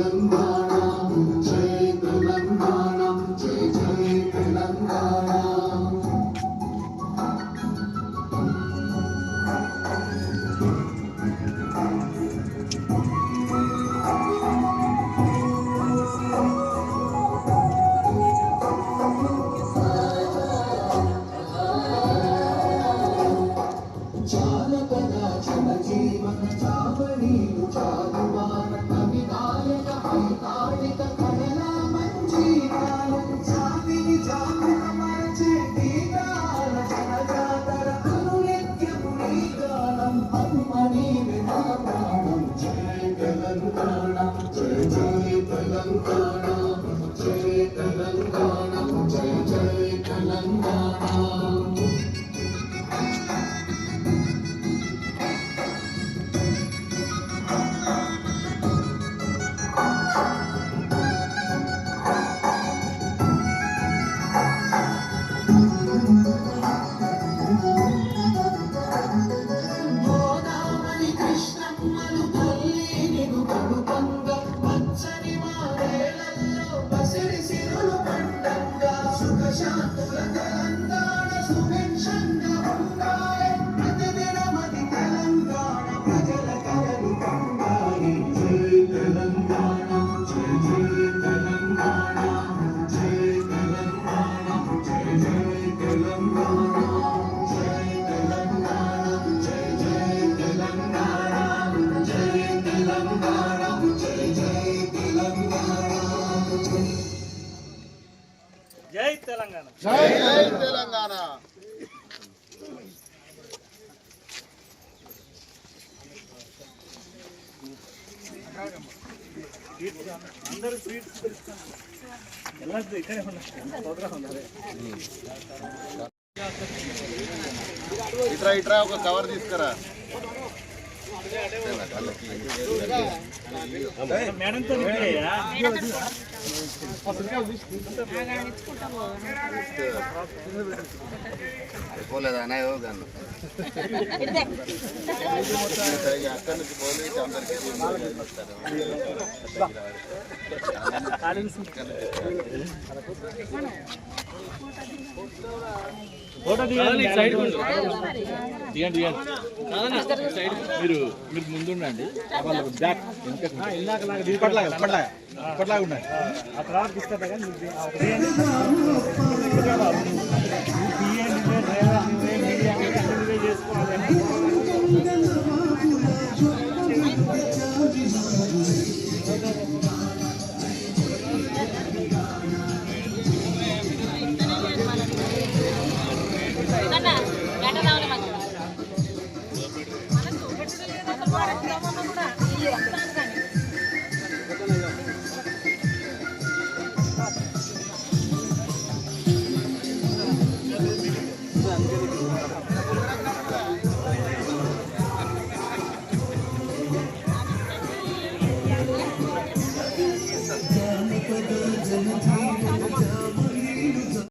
Remember. Telangana జయ జయ తెలంగాణ జై తెలంగాణ జై తెలంగాణ అందరూ స్వీట్స్ ಎಲ್ಲ ಈ ಕಡೆ ఇట్రా ఇట్రా ఒక కవర్ తీసుకురా పోలేదా అన్నాయో గన్ను అక్కడి నుంచి పోలే అందరికీ ఫోటో దిగండి సైడ్ దిగండి దిగండి ముందుండండి. బ్యాక్ ఇప్పట్లాగా ఉండండి. ఆ తర్వాత చేసుకోవాలి আমি